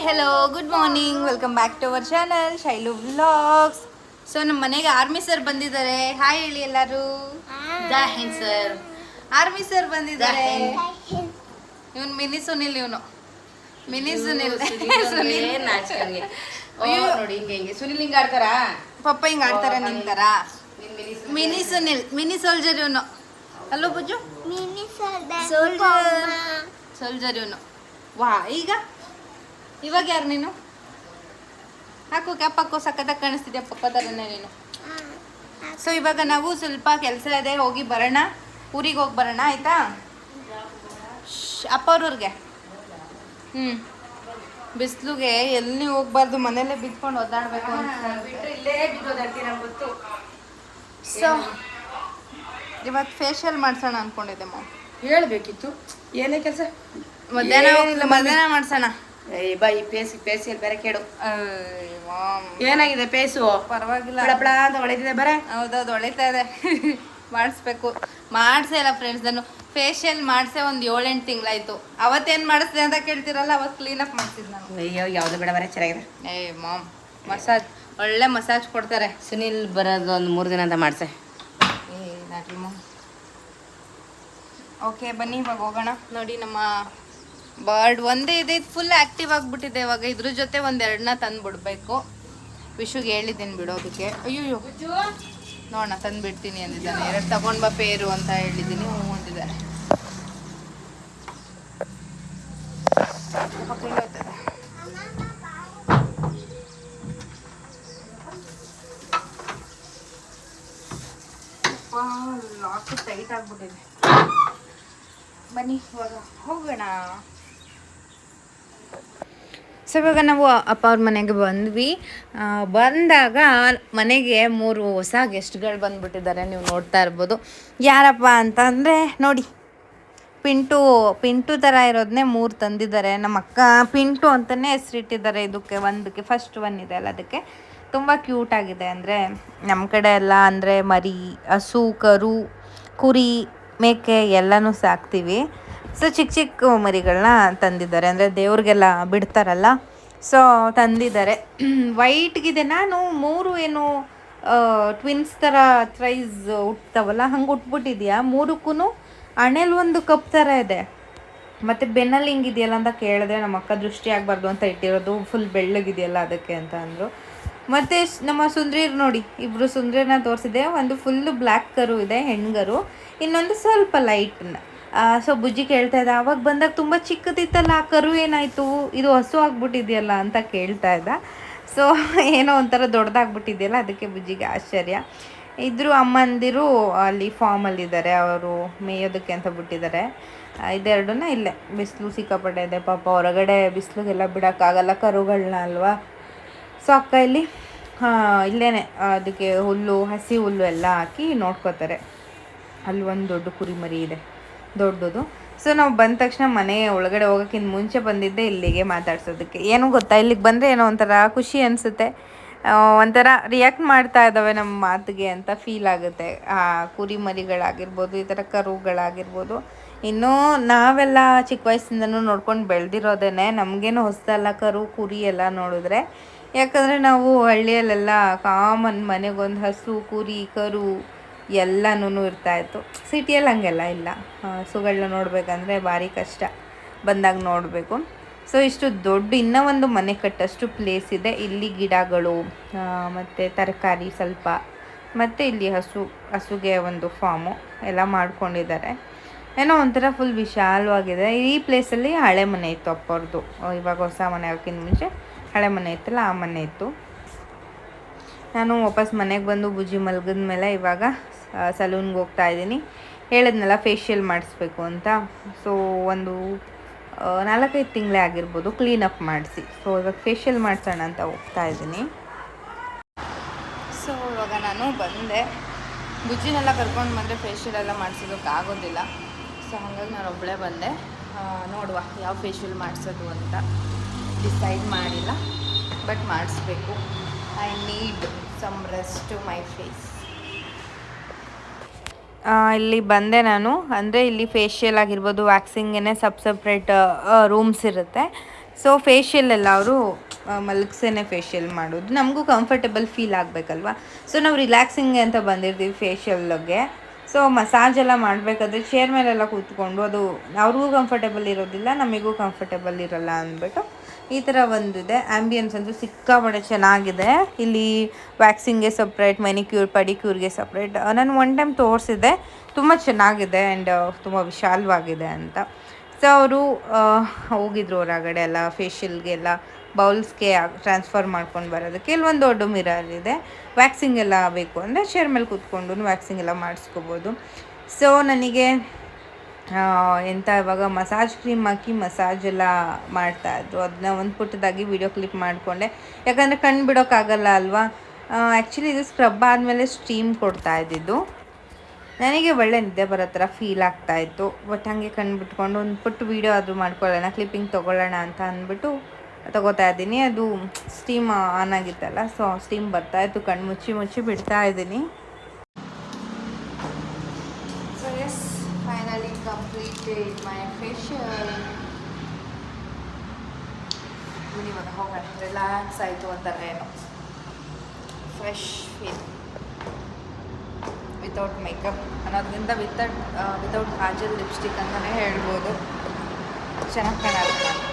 Hi hello good morning welcome back to our channel Shailu vlogs so ನಮ್ಮ ಮನೆಗೆ army sir ಬಂದಿದ್ದಾರೆ. Hi ಹೇಳಿ ಎಲ್ಲರೂ. ಸರ್ ಆರ್ಮಿ ಸರ್ ಬಂದಿದ್ದಾರೆ. ಇವನು ಮಿನಿ ಸುನಿಲ್ ಇವನು. ಮಿನಿ ಸುನಿಲ್. ಸುನಿಲ್ ಸುನಿಲ್. ಹಿಂಗ ಆಡ್ತಾರ? ಪಪ್ಪ ಹಿಂಗ್ ಆಡ್ತಾರ ನಿಂತಾರ ಮಿನಿ ಸುನಿಲ್. ಮಿನಿ ಸೋಲ್ಜರ್ ಇವನು. ಅಲ್ಲೋ ಬುಜ್ಜು ಸೋಲ್ಜರ್ ಇವನು. ವಾ ಈಗ? ಇವಾಗ ಯಾರು ನೀನು? ಹಾಕು ಕ್ಯಾಪ್ ಹಾಕೋ ಸಖತ್ತಾಗಿ ಕಾಣಿಸ್ತಿದ್ಯಾ ಪಪ್ಪ ಥರನೇ ನೀನು? ಸೊ ಇವಾಗ ನಾವು ಸ್ವಲ್ಪ ಕೆಲಸ ಇದೆ ಹೋಗಿ ಬರೋಣ. ಊರಿಗೆ ಹೋಗಿ ಬರೋಣ ಆಯ್ತಾ? ಅಪ್ಪ ಅವ್ರವ್ರಿಗೆ? ಹ್ಞೂ ಬಿಸಿಲುಗೆ ಎಲ್ಲಿ ಹೋಗ್ಬಾರ್ದು ಮನೆಯಲ್ಲೇ ಬಿದ್ಕೊಂಡು ಒದ್ದಾಡಬೇಕು ಇಲ್ಲೇ ಗೊತ್ತು. ಸೊ ಇವತ್ತು ಫೇಶಿಯಲ್ ಮಾಡ್ಸೋಣ ಅನ್ಕೊಂಡಿದ್ದೆ ಮಾಮ್ ಹೇಳ್ಬೇಕಿತ್ತು. ಏನೇ ಕೆಲಸ? ಮಧ್ಯಾಹ್ನ. ಮಧ್ಯಾಹ್ನ ಮಾಡ್ಸೋಣ. ಏಯ್ ಬಾ ಪೇಸಿ ಪೇಸಿಯಲ್ಲಿ ಬೇರೆ ಮಾಮ್. ಏನಾಗಿದೆ ಪೇಸು? ಪರವಾಗಿಲ್ಲ. ಪ್ಲಪ್ಲ ಅಂತ ಹೊಳಿತಿದೆ ಬರೇ? ಹೌದೌದು ಹೊಳಿತಾ ಇದೆ. ಮಾಡಿಸ್ಬೇಕು. ಮಾಡಿಸೇ ಇಲ್ಲ ಫ್ರೆಂಡ್ಸ್ ನಾನು ಫೇಶಿಯಲ್ ಮಾಡಿಸೇ ಒಂದು ಏಳೆಂಟು ತಿಂಗಳಾಯ್ತು. ಅವತ್ತೇನು ಮಾಡಿಸ್ದೆ ಅಂತ ಕೇಳ್ತಿರಲ್ಲ ಅವತ್ತು ಕ್ಲೀನಪ್ ಮಾಡ್ತಿದ್ದೆ ನಾನು. ಅಯ್ಯೋ ಯಾವುದು ಬೇಡ ಬರೇ ಚೆನ್ನಾಗಿದೆ. ಏ ಮಾಮ್ ಮಸಾಜ್ ಒಳ್ಳೆ ಮಸಾಜ್ ಕೊಡ್ತಾರೆ. ಸುನಿಲ್ ಬರೋದು ಒಂದು ಮೂರು ದಿನ ಅಂತ ಮಾಡಿಸೆ. ಏ ನಾಟಿ ಮಾಮ್. ಓಕೆ ಬನ್ನಿ ಇವಾಗ ಹೋಗೋಣ. ನೋಡಿ ನಮ್ಮ ಬರ್ಡ್ ಒಂದೇ ಇದೆ ಫುಲ್ ಆ್ಯಕ್ಟಿವ್ ಆಗಿಬಿಟ್ಟಿದೆ ಇವಾಗ. ಇದ್ರ ಜೊತೆ ಒಂದೆರಡನ್ನ ತಂದು ಬಿಡಬೇಕು ವಿಶುಗೆ ಹೇಳಿದ್ದೀನಿ ಬಿಡೋದಕ್ಕೆ ಅಯ್ಯೋ ನೋಡೋಣ ತಂದು ಬಿಡ್ತೀನಿ ಅಂದಿದ್ದಾನೆ. ಎರಡು ತಗೊಂಡ್ ಬಾ ಪೇರು ಅಂತ ಹೇಳಿದ್ದೀನಿ. ಹ್ಞೂ ಲಾಕ್ ಟೈಟ್ ಆಗ್ಬಿಟ್ಟಿದೆ. ಬನ್ನಿ, ಇವಾಗ ಹೋಗೋಣ. ಸೊ ಇವಾಗ ನಾವು ಅಪ್ಪ ಅವ್ರ ಮನೆಗೆ ಬಂದ್ವಿ. ಬಂದಾಗ ಮನೆಗೆ ಮೂರು ಹೊಸ ಗೆಸ್ಟ್ಗಳು ಬಂದ್ಬಿಟ್ಟಿದ್ದಾರೆ. ನೀವು ನೋಡ್ತಾ ಇರ್ಬೋದು. ಯಾರಪ್ಪ ಅಂತಂದರೆ, ನೋಡಿ, ಪಿಂಟು ಪಿಂಟು ಥರ ಇರೋದನ್ನೇ ಮೂರು ತಂದಿದ್ದಾರೆ. ನಮ್ಮ ಅಕ್ಕ ಪಿಂಟು ಅಂತಲೇ ಹೆಸರಿಟ್ಟಿದ್ದಾರೆ ಇದಕ್ಕೆ, ಒಂದಕ್ಕೆ ಫಸ್ಟ್ ಒನ್ ಇದೆ ಅಲ್ಲ ಅದಕ್ಕೆ. ತುಂಬ ಕ್ಯೂಟ್ ಆಗಿದೆ ಅಂದರೆ ನಮ್ಮ ಕಡೆ ಎಲ್ಲ ಅಂದರೆ ಮರಿ, ಹಸು, ಕರು, ಕುರಿ, ಮೇಕೆ ಎಲ್ಲನೂ ಸಾಕ್ತೀವಿ. ಸೊ ಚಿಕ್ಕ ಚಿಕ್ಕ ಮರಿಗಳನ್ನ ತಂದಿದ್ದಾರೆ. ಅಂದರೆ ದೇವ್ರಿಗೆಲ್ಲ ಬಿಡ್ತಾರಲ್ಲ. ಸೊ ತಂದಿದ್ದಾರೆ. ವೈಟ್ಗಿದೆ ನಾನು ಮೂರು ಏನು ಟ್ವಿನ್ಸ್ ಥರ ಟ್ರೈಸ್ ಹುಟ್ತಾವಲ್ಲ ಹಂಗೆ ಉಟ್ಬಿಟ್ಟಿದ್ಯಾ? ಮೂರಕ್ಕೂ ಹಣೆಲ್ ಒಂದು ಕಪ್ ಥರ ಇದೆ. ಮತ್ತು ಬೆನ್ನಲ್ಲಿ ಹಿಂಗಿದೆಯಲ್ಲ ಅಂತ ಕೇಳಿದ್ರೆ ನಮ್ಮ ಅಕ್ಕ ದೃಷ್ಟಿ ಆಗಬಾರ್ದು ಅಂತ ಇಟ್ಟಿರೋದು. ಫುಲ್ ಬೆಳ್ಳಗಿದೆಯಲ್ಲ ಅದಕ್ಕೆ ಅಂತ ಅಂದರು. ಮತ್ತು ನಮ್ಮ ಸುಂದ್ರೀರ್ ನೋಡಿ ಇಬ್ಬರು ಸುಂದ್ರೀರ್ನ ತೋರಿಸಿದೆ. ಒಂದು ಫುಲ್ಲು ಬ್ಲ್ಯಾಕ್ ಕರು ಇದೆ, ಹೆಣ್ಗರು. ಇನ್ನೊಂದು ಸ್ವಲ್ಪ ಲೈಟ್ನ ಸೊ ಬುಜ್ಜಿ ಕೇಳ್ತಾ ಇದ್ದ. ಅವಾಗ ಬಂದಾಗ ತುಂಬ ಚಿಕ್ಕದಿತ್ತಲ್ಲ, ಆ ಕರು ಏನಾಯಿತು? ಇದು ಹಸು ಆಗ್ಬಿಟ್ಟಿದೆಯಲ್ಲ ಅಂತ ಕೇಳ್ತಾ ಇದ್ದ. ಸೊ ಏನೋ ಒಂಥರ ದೊಡ್ಡದಾಗ್ಬಿಟ್ಟಿದೆಯಲ್ಲ ಅದಕ್ಕೆ ಬುಜ್ಜಿಗೆ ಆಶ್ಚರ್ಯ. ಇದ್ರು ಅಮ್ಮಂದಿರು ಅಲ್ಲಿ ಫಾರ್ಮಲ್ಲಿದ್ದಾರೆ ಅವರು ಮೇಯೋದಕ್ಕೆ ಅಂತ ಬಿಟ್ಟಿದ್ದಾರೆ. ಇದೆರಡೂ ಇಲ್ಲೇ, ಬಿಸಿಲು ಸಿಕ್ಕಾಪಟ್ಟೆ ಇದೆ. ಪಾಪ ಹೊರಗಡೆ ಬಿಸಿಲಿಗೆಲ್ಲ ಬಿಡೋಕ್ಕಾಗಲ್ಲ ಕರುಗಳನ್ನ ಅಲ್ವಾ? ಸೊ ಅಕ್ಕ ಇಲ್ಲಿ ಇಲ್ಲೇ ಅದಕ್ಕೆ ಹುಲ್ಲು, ಹಸಿ ಹುಲ್ಲು ಎಲ್ಲ ಹಾಕಿ ನೋಡ್ಕೋತಾರೆ. ಅಲ್ಲಿ ಒಂದು ದೊಡ್ಡ ಕುರಿಮರಿ ಇದೆ. ದೊಡ್ಡದು. ಸೊ ನಾವು ಬಂದ ತಕ್ಷಣ ಮನೆ ಒಳಗಡೆ ಹೋಗೋಕ್ಕಿಂತ ಮುಂಚೆ ಬಂದಿದ್ದೆ, ಇಲ್ಲಿಗೆ ಮಾತಾಡ್ಸೋದಕ್ಕೆ. ಏನು ಗೊತ್ತಾ, ಇಲ್ಲಿಗೆ ಬಂದರೆ ಏನೋ ಒಂಥರ ಖುಷಿ ಅನಿಸುತ್ತೆ. ಒಂಥರ ರಿಯಾಕ್ಟ್ ಮಾಡ್ತಾ ಇದ್ದಾವೆ ನಮ್ಮ ಮಾತಿಗೆ ಅಂತ ಫೀಲ್ ಆಗುತ್ತೆ. ಆ ಕುರಿ ಮರಿಗಳಾಗಿರ್ಬೋದು ಈ ಥರ ಕರುಗಳಾಗಿರ್ಬೋದು. ಇನ್ನೂ ನಾವೆಲ್ಲ ಚಿಕ್ಕ ವಯಸ್ಸಿಂದನೂ ನೋಡ್ಕೊಂಡು ಬೆಳೆದಿರೋದೇ ನಮಗೇನು ಹೊಸದಲ್ಲ ಕರು, ಕುರಿ ಎಲ್ಲ ನೋಡಿದ್ರೆ. ಯಾಕಂದರೆ ನಾವು ಹಳ್ಳಿಯಲ್ಲೆಲ್ಲ ಕಾಮನ್ ಮನೆಗೊಂದು ಹಸು, ಕುರಿ, ಕರು ಎಲ್ಲನೂ ಇರ್ತಾಯಿತ್ತು ಸಿಟಿಯಲ್ಲಿ ಹಂಗೆಲ್ಲ ಇಲ್ಲ. ಹಸುಗಳನ್ನ ನೋಡಬೇಕಂದ್ರೆ ಭಾರಿ ಕಷ್ಟ ಬಂದಾಗ ನೋಡಬೇಕು. ಸೊ ಇಷ್ಟು ದೊಡ್ಡ ಇನ್ನೂ ಒಂದು ಮನೆ ಕಟ್ಟಷ್ಟು ಪ್ಲೇಸ್ ಇದೆ. ಇಲ್ಲಿ ಗಿಡಗಳು ಮತ್ತು ತರಕಾರಿ ಸ್ವಲ್ಪ, ಮತ್ತು ಇಲ್ಲಿ ಹಸು, ಹಸುಗೆ ಒಂದು ಫಾರ್ಮು ಎಲ್ಲ ಮಾಡ್ಕೊಂಡಿದ್ದಾರೆ. ಏನೋ ಒಂಥರ ಫುಲ್ ವಿಶಾಲವಾಗಿದೆ. ಈ ಪ್ಲೇಸಲ್ಲಿ ಹಳೆ ಮನೆ ಇತ್ತು ಅಪ್ಪವ್ರದ್ದು ಇವಾಗ ಹೊಸ ಮನೆ ಹಾಕಿನ ಮುಂಚೆ ಹಳೆ ಮನೆ ಇತ್ತಲ್ಲ, ಆ ಮನೆ ಇತ್ತು. ನಾನು ವಾಪಸ್ ಮನೆಗೆ ಬಂದು ಬುಜ್ಜಿ ಮಲಗಿದ ಮೇಲೆ ಇವಾಗ ಸಲೂನ್ಗೆ ಹೋಗ್ತಾ ಇದ್ದೀನಿ. ಹೇಳಿದ್ನಲ್ಲ ಫೇಶಿಯಲ್ ಮಾಡಿಸ್ಬೇಕು ಅಂತ. ಸೊ ಒಂದು ನಾಲ್ಕೈದು ತಿಂಗಳೇ ಆಗಿರ್ಬೋದು ಕ್ಲೀನಪ್ ಮಾಡಿಸಿ. ಸೊ ಇವಾಗ ಫೇಶಿಯಲ್ ಮಾಡಿಸೋಣ ಅಂತ ಹೋಗ್ತಾ ಇದ್ದೀನಿ. ಸೊ ಇವಾಗ ನಾನು ಬಂದೆ. ಬುಜ್ಜಿನೆಲ್ಲ ಕರ್ಕೊಂಡು ಬಂದರೆ ಫೇಶಿಯಲ್ ಎಲ್ಲ ಮಾಡಿಸೋದಕ್ಕೆ ಆಗೋದಿಲ್ಲ. ಸೊ ಹಾಗಾಗಿ ನಾನು ಒಬ್ಬಳೇ ಬಂದೆ. ನೋಡುವ ಯಾವ ಫೇಶಿಯಲ್ ಮಾಡಿಸೋದು ಅಂತ. ಡಿಸೈಡ್ ಮಾಡಿಲ್ಲ ಬಟ್ ಮಾಡಿಸ್ಬೇಕು. I need some rest to my face ಇಲ್ಲಿ ಬಂದೆ ನಾನು. ಅಂದರೆ ಇಲ್ಲಿ ಫೇಶಿಯಲ್ ಆಗಿರ್ಬೋದು ವ್ಯಾಕ್ಸಿಂಗೇ ಸಬ್ ಸಪ್ರೇಟ್ ರೂಮ್ಸ್ ಇರುತ್ತೆ. ಸೊ ಫೇಶಿಯಲ್ ಎಲ್ಲ ಅವರು ಮಲಗಿಸೇನೆ ಫೇಶಿಯಲ್ ಮಾಡೋದು. ನಮಗೂ ಕಂಫರ್ಟಬಲ್ ಫೀಲ್ ಆಗಬೇಕಲ್ವಾ? ಸೊ ನಾವು ರಿಲ್ಯಾಕ್ಸಿಂಗ್ ಅಂತ ಬಂದಿರ್ತೀವಿ ಫೇಶಿಯಲ್ಗೆ ಸೊ ಮಸಾಜ್ ಎಲ್ಲ ಮಾಡಬೇಕಾದ್ರೆ ಚೇರ್ ಮೇಲೆಲ್ಲ ಕೂತ್ಕೊಂಡು ಅದು ಅವ್ರಿಗೂ ಕಂಫರ್ಟೇಬಲ್ ಇರೋದಿಲ್ಲ, ನಮಗೂ ಕಂಫರ್ಟೇಬಲ್ ಇರಲ್ಲ ಅಂದ್ಬಿಟ್ಟು ಈ ಥರ ಒಂದಿದೆ. ಆ್ಯಂಬಿಯನ್ಸ್ ಅಂತೂ ಸಿಕ್ಕಾಪಟ್ಟೆ ಚೆನ್ನಾಗಿದೆ. ಇಲ್ಲಿ ವ್ಯಾಕ್ಸಿಂಗ್ಗೆ ಸಪ್ರೇಟ್ ಮೆನಿಕ್ಯೂರ್ ಪಡಿಕ್ಯೂರ್ಗೆ ಸಪ್ರೇಟ್ ನಾನು ಒನ್ ಟೈಮ್ ತೋರಿಸಿದೆ ತುಂಬ ಚೆನ್ನಾಗಿದೆ ಆ್ಯಂಡ್ ತುಂಬ ವಿಶಾಲವಾಗಿದೆ ಅಂತ. ಸೊ ಅವರು ಹೋಗಿದ್ರು ಹೊರಗಡೆ ಎಲ್ಲ ಫೇಶಿಯಲ್ಗೆಲ್ಲ ಬೌಲ್ಸ್ಗೆ ಟ್ರಾನ್ಸ್ಫರ್ ಮಾಡ್ಕೊಂಡು ಬರೋದಕ್ಕೆ ಇಲ್ಲೊಂದು ದೊಡ್ಡ ಮಿರರ್ ಇದೆ. ವ್ಯಾಕ್ಸಿಂಗ್ ಎಲ್ಲ ಬೇಕು ಅಂದರೆ ಚೇರ್ ಮೇಲೆ ಕೂತ್ಕೊಂಡು ವ್ಯಾಕ್ಸಿಂಗ್ ಎಲ್ಲ ಮಾಡಿಸ್ಕೋಬೋದು. ಸೊ ನನಗೆ ಎಂತ ಇವಾಗ ಮಸಾಜ್ ಕ್ರೀಮ್ ಹಾಕಿ ಮಸಾಜ್ ಎಲ್ಲ ಮಾಡ್ತಾಯಿದ್ರು ಅದನ್ನ ಒಂದು ಪುಟ್ಟದಾಗಿ ವಿಡಿಯೋ ಕ್ಲಿಪ್ ಮಾಡಿಕೊಂಡೆ. ಯಾಕಂದರೆ ಕಣ್ಣು ಬಿಡೋಕ್ಕಾಗಲ್ಲ ಅಲ್ವಾ? ಆ್ಯಕ್ಚುಲಿ ಇದು ಸ್ಕ್ರಬ್ ಆದಮೇಲೆ ಸ್ಟೀಮ್ ಕೊಡ್ತಾ ಇದ್ದಿದ್ದು. ನನಗೆ ಒಳ್ಳೆ ನಿದ್ದೆ ಬರೋ ಥರ ಫೀಲ್ ಆಗ್ತಾಯಿತ್ತು ಬಟ್ ಹಾಗೆ ಕಣ್ಣು ಬಿಟ್ಕೊಂಡು ಒಂದು ಪುಟ್ಟು ವೀಡಿಯೋ ಆದರೂ ಮಾಡ್ಕೊಳ್ಳೋಣ ಕ್ಲಿಪ್ಪಿಂಗ್ ತೊಗೊಳ್ಳೋಣ ಅಂತ ಅಂದ್ಬಿಟ್ಟು ತಗೋತಾ ಇದ್ದೀನಿ. ಅದು ಸ್ಟೀಮ್ ಆನ್ ಆಗಿತ್ತಲ್ಲ ಸೊ ಸ್ಟೀಮ್ ಬರ್ತಾ ಇತ್ತು. ಕಣ್ಣು ಮುಚ್ಚಿ ಮುಚ್ಚಿ ಬಿಡ್ತಾ ಇದ್ದೀನಿ. So yes finally completed my facial ಇವಾಗ ರಿಲ್ಯಾಕ್ಸ್ ಆಯಿತು ಫ್ರೆಶ್ ವಿತೌಟ್ ಮೇಕಪ್ ಅನ್ನೋದ್ರಿಂದ ವಿತೌಟ್ ವಿತೌಟ್ ಕಾಜಲ್ ಲಿಪ್ಸ್ಟಿಕ್ ಅಂತಲೇ ಹೇಳ್ಬೋದು. ಚೆನ್ನಾಗಿ ಕಾಣುತ್ತೆ.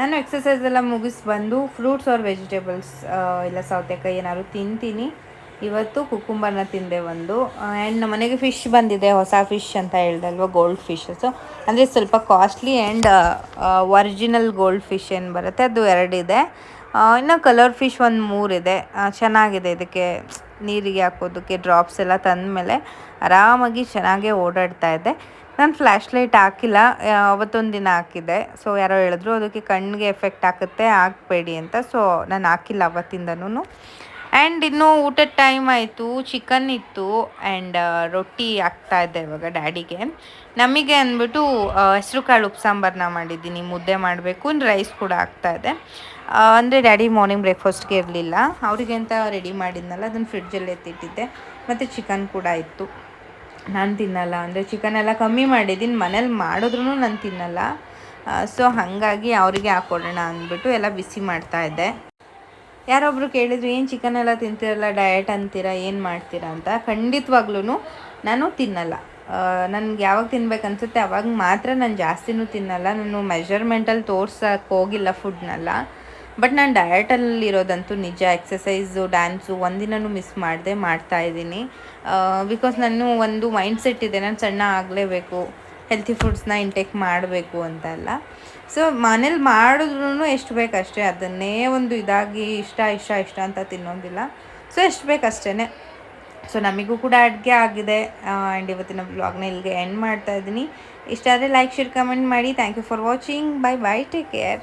ನಾನು ಎಕ್ಸಸೈಸ್ ಎಲ್ಲ ಮುಗಿಸಿ ಬಂದು ಫ್ರೂಟ್ಸ್ ಆರ್ ವೆಜಿಟೇಬಲ್ಸ್ ಇಲ್ಲ ಸೌತೆಕಾಯಿ ಏನಾದ್ರು ತಿಂತೀನಿ. ಇವತ್ತು ಕುಕುಂಬರ್ನ ತಿಂದೆ ಒಂದು. ಆ್ಯಂಡ್ ನಮ್ಮ ಮನೆಗೆ ಫಿಶ್ ಬಂದಿದೆ, ಹೊಸ ಫಿಶ್ ಅಂತ ಹೇಳ್ದಲ್ವ ಗೋಲ್ಡ್ ಫಿಶಸ್ಸು ಅಂದರೆ ಸ್ವಲ್ಪ costly and original gold fish ಏನು ಬರುತ್ತೆ, ಅದು ಎರಡಿದೆ. ಇನ್ನು ಕಲರ್ ಫಿಶ್ ಒಂದು ಮೂರಿದೆ. ಚೆನ್ನಾಗಿದೆ ಇದಕ್ಕೆ, ನೀರಿಗೆ ಹಾಕೋದಕ್ಕೆ ಡ್ರಾಪ್ಸ್ ಎಲ್ಲ ತಂದಮೇಲೆ ಆರಾಮಾಗಿ ಚೆನ್ನಾಗೇ ಓಡಾಡ್ತಾ ಇದೆ. ನಾನು ಫ್ಲ್ಯಾಶ್ ಲೈಟ್ ಹಾಕಿಲ್ಲ ಅವತ್ತೊಂದು ದಿನ ಹಾಕಿದ್ದೆ ಸೊ ಯಾರೋ ಹೇಳಿದ್ರು, ಅದಕ್ಕೆ ಕಣ್ಣಿಗೆ ಎಫೆಕ್ಟ್ ಆಗುತ್ತೆ ಹಾಕಬೇಡಿ ಅಂತ. ಸೊ ನಾನು ಹಾಕಿಲ್ಲ ಅವತ್ತಿಂದನೂ ಆ್ಯಂಡ್ ಇನ್ನು ಊಟದ ಟೈಮ್ ಆಯಿತು ಚಿಕನ್ ಇತ್ತು ಆ್ಯಂಡ್ ರೊಟ್ಟಿ ಆಗ್ತಾ ಇದ್ದೆ ಇವಾಗ ಡ್ಯಾಡಿಗೆ ನಮಗೆ ಅಂದ್ಬಿಟ್ಟು ಹೆಸರು ಕಾಳು ಉಪ್ಸಾಂಬಾರನ್ನ ಮಾಡಿದ್ದೀನಿ, ಮುದ್ದೆ ಮಾಡಬೇಕು ಇನ್ನು ರೈಸ್ ಕೂಡ ಆಗ್ತಾ ಇದೆ ಅಂದರೆ ಡ್ಯಾಡಿ ಮಾರ್ನಿಂಗ್ ಬ್ರೇಕ್ಫಾಸ್ಟ್ಗೆ ಇರಲಿಲ್ಲ. ಅವರಿಗೆ ಅಂತ ರೆಡಿ ಮಾಡಿದ್ನಲ್ಲ, ಅದನ್ನು ಫ್ರಿಡ್ಜಲ್ಲಿ ಎತ್ತಿಟ್ಟಿದ್ದೆ. ಮತ್ತು ಚಿಕನ್ ಕೂಡ ಇತ್ತು. ನಾನು ತಿನ್ನಲ್ಲ, ಅಂದರೆ ಚಿಕನ್ ಎಲ್ಲ ಕಮ್ಮಿ ಮಾಡಿದ್ದೀನಿ ಮನೇಲಿ ಮಾಡಿದ್ರೂ ನಾನು ತಿನ್ನಲ್ಲ. ಸೊ ಹಾಗಾಗಿ ಅವರಿಗೆ ಹಾಕ್ಕೊಡೋಣ ಅಂದ್ಬಿಟ್ಟು ಎಲ್ಲ ಬಿಸಿ ಮಾಡ್ತಾ ಇದ್ದೆ. ಯಾರೊಬ್ಬರು ಕೇಳಿದ್ರು, ಏನು ಚಿಕನ್ ಎಲ್ಲ ತಿಂತೀರಲ್ಲ ಡಯಟ್ ಅಂತೀರಾ, ಏನು ಮಾಡ್ತೀರಾ? ಅಂತ ಖಂಡಿತವಾಗ್ಲೂ ನಾನು ತಿನ್ನಲ್ಲ. ನನಗೆ ಯಾವಾಗ ತಿನ್ಬೇಕು ಅನ್ಸುತ್ತೆ ಅವಾಗ ಮಾತ್ರ ನಾನು ಜಾಸ್ತಿನೂ ತಿನ್ನಲ್ಲ. ನಾನು ಮೆಷರ್ಮೆಂಟಲ್ಲಿ ತೋರ್ಸಕ್ಕೆ ಹೋಗಿಲ್ಲ ಫುಡ್ನೆಲ್ಲ ಬಟ್ ನಾನು ಡಯಟಲ್ಲಿ ಇರೋದಂತೂ ನಿಜ ಎಕ್ಸಸೈಸು ಡ್ಯಾನ್ಸು ಒಂದಿನೂ ಮಿಸ್ ಮಾಡದೆ, ಮಾಡ್ತಾ ಇದ್ದೀನಿ. ಬಿಕಾಸ್ ನಾನು ಒಂದು ಮೈಂಡ್ ಸೆಟ್ ಇದೆ, ನಾನು ಸಣ್ಣ ಆಗಲೇಬೇಕು ಹೆಲ್ತಿ ಫುಡ್ಸ್ನ ಇಂಟೇಕ್ ಮಾಡಬೇಕು ಅಂತ ಎಲ್ಲ ಸೊ ಮನೇಲಿ ಮಾಡಿದ್ರೂ ಎಷ್ಟು ಬೇಕಷ್ಟೇ, ಅದನ್ನೇ ಒಂದು ಇದಾಗಿ ಇಷ್ಟ ಇಷ್ಟ ಇಷ್ಟ ಅಂತ ತಿನ್ನೋದಿಲ್ಲ. ಸೊ ಎಷ್ಟು ಬೇಕಷ್ಟೇ ಸೊ ನಮಗೂ ಕೂಡ ಅಡುಗೆ ಆಗಿದೆ. ಆ್ಯಂಡ್ ಇವತ್ತಿನ ಬ್ಲಾಗ್ನ ಇಲ್ಲಿಗೆ ಎಂಡ್ ಮಾಡ್ತಾ ಇದ್ದೀನಿ. ಇಷ್ಟ ಲೈಕ್ ಶೇರ್ ಕಮೆಂಟ್ ಮಾಡಿ. Thank you for watching bye bye take care